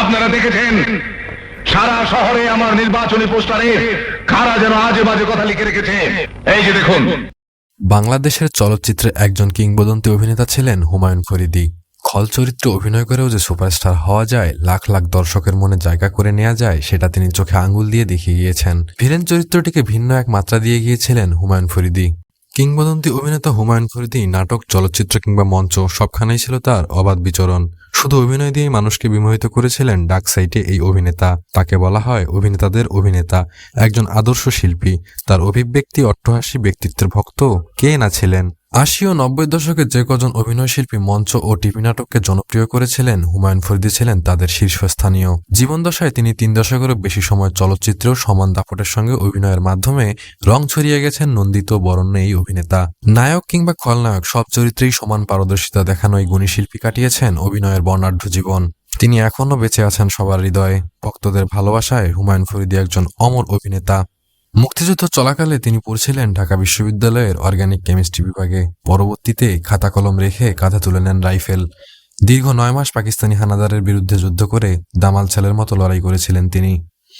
আপনারা দেখেছেন, সারা শহরে আমার নির্বাচনী পোস্টারে কারা যেন আজে বাজে কথা লিখে রেখেছে। এই যে দেখুন। বাংলাদেশের চলচ্চিত্রে একজন কিংবদন্তি অভিনেতা ছিলেন হুমায়ুন ফরিদি। খল চরিত্রে অভিনয় করেও যে সুপারস্টার হওয়া যায়, লাখ লাখ দর্শকের মনে জায়গা করে নেওয়া যায়, সেটা তিনি চোখে আঙ্গুল দিয়ে দেখিয়ে গিয়েছেন। ভিলেন চরিত্রটিকে ভিন্ন এক মাত্রা দিয়ে গিয়েছিলেন হুমায়ুন ফরিদি। কিংবদন্তি অভিনেতা হুমায়ুন ফরিদি, নাটক, চলচ্চিত্র কিংবা মঞ্চ, সবখানেই ছিল তার অবাধ বিচরণ। শুধু অভিনয় দিয়েই মানুষকে বিমোহিত করেছিলেন ডাক সাইটে এই অভিনেতা। তাকে বলা হয় অভিনেতাদের অভিনেতা। একজন আদর্শ শিল্পী। তার অভিব্যক্তি, অট্টহাসী ব্যক্তিত্বের ভক্ত কে না ছিলেন? আশি ও নব্বই দশকে যে কজন অভিনয়শিল্পী মঞ্চ ও টিভি নাটককে জনপ্রিয় করেছিলেন, হুমায়ুন ফরিদি ছিলেন তাদের শীর্ষস্থানীয়। জীবনদশায় তিনি তিন দশকেরও বেশি সময় চলচ্চিত্রেও সমান দাপটের সঙ্গে অভিনয়ের মাধ্যমে রং ছড়িয়ে গেছেন নন্দিত বরণ্য এই অভিনেতা। নায়ক কিংবা খলনায়ক, সব চরিত্রেই সমান পারদর্শিতা দেখানো এই গুণী শিল্পী কাটিয়েছেন অভিনয়ের বর্ণাঢ্য জীবন। তিনি এখনও বেঁচে আছেন সবার হৃদয়ে। ভক্তদের ভালোবাসায় হুমায়ুন ফরিদি একজন অমর অভিনেতা। মুক্তিযুদ্ধ চলাকালে তিনি পড়ছিলেন ঢাকা বিশ্ববিদ্যালয়ের অর্গানিক কেমিস্ট্রি বিভাগে। পরবর্তীতে খাতা কলম রেখে কাঁধে তুলে নেন রাইফেল। দীর্ঘ নয় মাস পাকিস্তানি হানাদারের বিরুদ্ধে যুদ্ধ করে দামাল ছেলের মতো লড়াই করেছিলেন তিনি।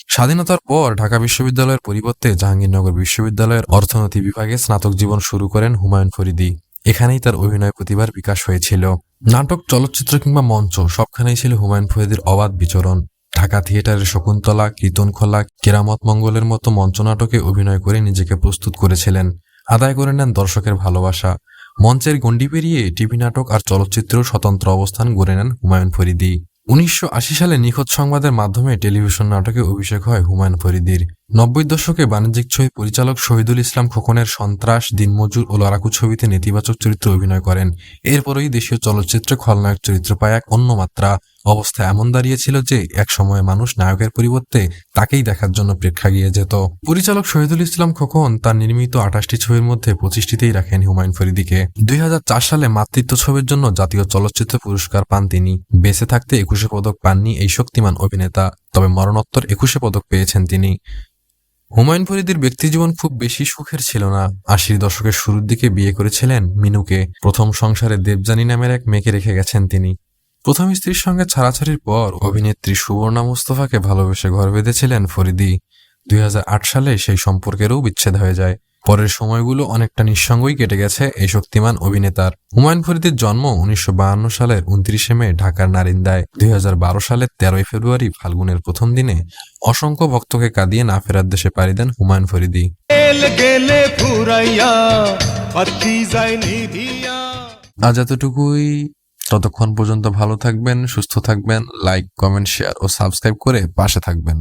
স্বাধীনতার পর ঢাকা বিশ্ববিদ্যালয়ের পরিবর্তে জাহাঙ্গীরনগর বিশ্ববিদ্যালয়ের অর্থনীতি বিভাগে স্নাতক জীবন শুরু করেন হুমায়ুন ফরিদি। এখানেই তার অভিনয় প্রতিভার বিকাশ হয়েছিল। নাটক, চলচ্চিত্র কিংবা মঞ্চ সবখানেই ছিল হুমায়ুন ফরিদির অবাধ বিচরণ। ঢাকা থিয়েটারের শকুন্তলা, কীর্তনখোলা, কেরামত মঙ্গলের মতো মঞ্চনাটকে অভিনয় করে নিজেকে প্রস্তুত করেছিলেন। আদায় করে নেন দর্শকের ভালোবাসা। মঞ্চের গণ্ডি পেরিয়ে টিভি নাটক আর চলচ্চিত্র স্বতন্ত্র অবস্থান গড়ে নেন হুমায়ুন ফরিদি। উনিশশো আশি সালে নিখোঁজ সংবাদের মাধ্যমে টেলিভিশন নাটকে অভিষেক হয় হুমায়ুন ফরিদির। নব্বই দশকে বাণিজ্যিক ছবি পরিচালক শহীদুল ইসলাম খোকনের সন্ত্রাস, দিনমজুর ও লড়াকু ছবিতে নেতিবাচক চরিত্রে অভিনয় করেন। এরপরই দেশীয় চলচ্চিত্রে খলনায়ক চরিত্র পায় এক অন্য মাত্রা। অবস্থা এমন দাঁড়িয়েছিল যে, এক সময় মানুষ নায়কের পরিবর্তে তাকেই দেখার জন্য প্রেক্ষা গিয়ে যেত। পরিচালক শহীদুল ইসলাম খোকন তার নির্মিত আঠাশটি ছবির মধ্যে পঁচিশটিতেই রাখেন হুমায়ুন ফরিদিকে। দুই হাজার চার সালে মাতৃত্ব ছবির জন্য জাতীয় চলচ্চিত্র পুরস্কার পান তিনি। বেঁচে থাকতে একুশে পদক পাননি এই শক্তিমান অভিনেতা, তবে মরণোত্তর একুশে পদক পেয়েছেন তিনি। হুমায়ুন ফরিদির ব্যক্তিজীবন খুব বেশি সুখের ছিল না। আশির দশকের শুরুর দিকে বিয়ে করেছিলেন মিনুকে। প্রথম সংসারে দেবজানী নামের এক মেয়েকে রেখে গেছেন তিনি। প্রথম স্ত্রীর সঙ্গে ছাড়াছাড়ির পর অভিনেত্রী সুবর্ণা মুস্তফাকে ভালোবেসে ঘর বেঁধেছিলেন ফরিদি। দুই হাজার আট সালে সেই সম্পর্কেরও বিচ্ছেদ হয়ে যায়। পরের সময়গুলো অনেকটা নিঃসঙ্গই কেটে গেছে এই শক্তিমান অভিনেতার। হুমায়ুন ফরিদির জন্ম উনিশশো সালের উনত্রিশে মে ঢাকার নারিন্দায়। দুই সালের তেরোই ফেব্রুয়ারি ফাল্গুনের প্রথম দিনে অসংখ্য ভক্তকে কাঁদিয়ে না ফেরার দেশে পাড়ি দেন হুমায়ুন ফরিদি। আজ এতটুকুই। ততক্ষণ পর্যন্ত ভালো থাকবেন সুস্থ থাকবেন লাইক কমেন্ট শেয়ার ও সাবস্ক্রাইব করে পাশে থাকবেন।